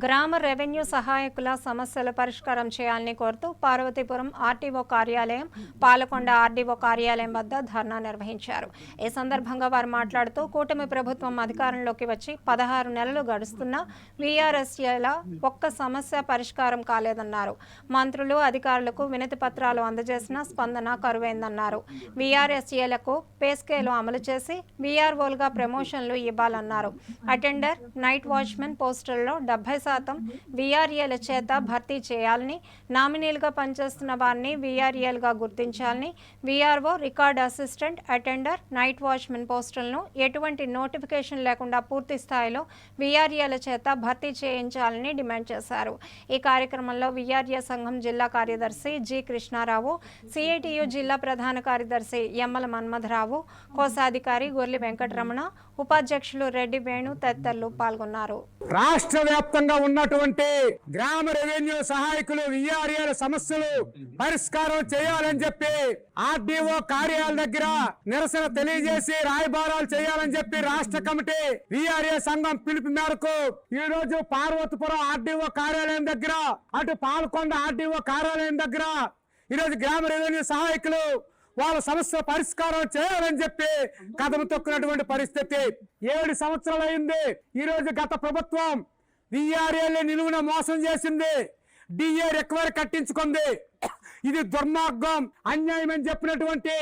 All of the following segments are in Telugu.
గ్రామ రెవెన్యూ సహాయకుల సమస్యల పరిష్కారం చేయాలని కోరుతూ పార్వతీపురం ఆర్టీఓ కార్యాలయం పాలకొండ ఆర్డీఓ కార్యాలయం వద్ద ధర్నా నిర్వహించారు. ఈ సందర్భంగా వారు మాట్లాడుతూ కూటమి ప్రభుత్వం అధికారంలోకి వచ్చి పదహారు నెలలు గడుస్తున్నా వీఆర్ఎస్ఏల ఒక్క సమస్య పరిష్కారం కాలేదన్నారు. మంత్రులు అధికారులకు వినతి పత్రాలు అందజేసిన స్పందన కరువైందన్నారు. వీఆర్ఎస్ఏలకు పే స్కేలు అమలు చేసి వీఆర్ఓలుగా ప్రమోషన్లు ఇవ్వాలన్నారు. అటెండర్ నైట్ వాచ్మెన్ పోస్టుల్లో డెబ్బై శాతం వీఆర్ఏల చేత భర్తీ చేయాలని నామినీలుగా పనిచేస్తున్న వారిని వీఆర్ఏలుగా గుర్తించాలని VRO record assistant attender night watchmen పోస్టులను ఎటువంటి నోటిఫికేషన్ లేకుండా పూర్తి స్థాయిలో వీఆర్ఏల చేత భర్తీ చేయించాలని డిమాండ్ చేశారు. ఈ కార్యక్రమంలో వీఆర్ఏ సంఘం జిల్లా కార్యదర్శి జి కృష్ణారావు సిఐటియు జిల్లా ప్రధాన కార్యదర్శి యమ్మల మన్మథరావు కోశాధికారి గొర్లి వెంకటరమణ ఉపాధ్యక్షులు రెడ్డి వేణు తదితరులు పాల్గొన్నారు. రాష్ట్ర వ్యాప్తంగా ఉన్నటువంటి గ్రామ రెవెన్యూ సహాయకులు విఆర్ఏల సమస్యలు పరిష్కారం చేయాలని చెప్పి ఆర్డీఓ కార్యాలయ దగ్గర నిరసన తెలియజేసి రాయబారాలు చేయాలని చెప్పి రాష్ట్ర కమిటీ విఆర్ఏ సంఘం పిలుపు మేరకు ఈ రోజు పార్వతీపురం ఆర్డీఓ కార్యాలయం దగ్గర అటు పాల్కొండ ఆర్డీఓ కార్యాలయం దగ్గర ఈరోజు గ్రామ రెవెన్యూ సహాయకులు వాళ్ళ సమస్య పరిష్కారం చేయాలని చెప్పి కథను తొక్కినటువంటి పరిస్థితి. ఏడు సంవత్సరాలు అయింది ఈ రోజు గత ప్రభుత్వం విఆర్ఏలు నిలువున మోసం చేసింది. డిఏ రికవరీ కట్టించుకుంది. ఇది దుర్మార్గం అన్యాయం అని చెప్పినటువంటి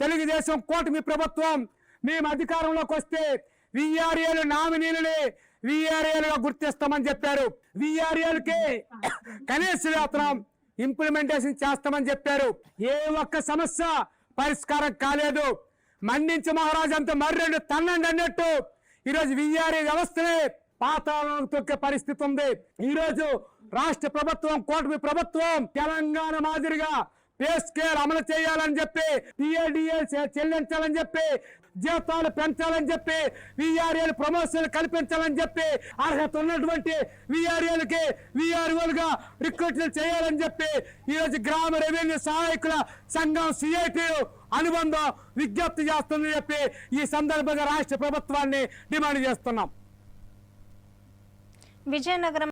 తెలుగుదేశం కూటమి ప్రభుత్వం. మేము అధికారంలోకి వస్తే విఆర్ఏలు నామినీలని విఆర్ఏలుగా గుర్తిస్తామని చెప్పారు. విఆర్ఏలకి కనీస వేతనం ఇంప్లిమెంటేషన్ చేస్తామని చెప్పారు. ఏ ఒక్క సమస్య పరిష్కారం కాలేదు. మండించి మహారాజ్ అంత మర్రెండు తన్నండి అన్నట్టు. ఈరోజు విఆర్ఏ వ్యవస్థనే పాతాళం తొక్కే పరిస్థితి ఉంది. ఈరోజు రాష్ట్ర ప్రభుత్వం కూటమి ప్రభుత్వం తెలంగాణ మాదిరిగా పే స్కేల్ అమలు చేయాలని చెప్పి పిఏడిఏ చెల్లించాలని చెప్పి జీతాలు పెంచాలని చెప్పి విఆర్ఏలు ప్రమోషన్ కల్పించాలని చెప్పి అర్హత ఉన్నటువంటి విఆర్ఏలకి విఆర్ఓలుగా రిక్రూట్మెంట్ చేయాలని చెప్పి ఈరోజు గ్రామ రెవెన్యూ సహాయకుల సంఘం సిఐటి అనుబంధం విజ్ఞప్తి చేస్తుందని చెప్పి ఈ సందర్భంగా రాష్ట్ర ప్రభుత్వాన్ని డిమాండ్ చేస్తున్నాం. విజయనగరం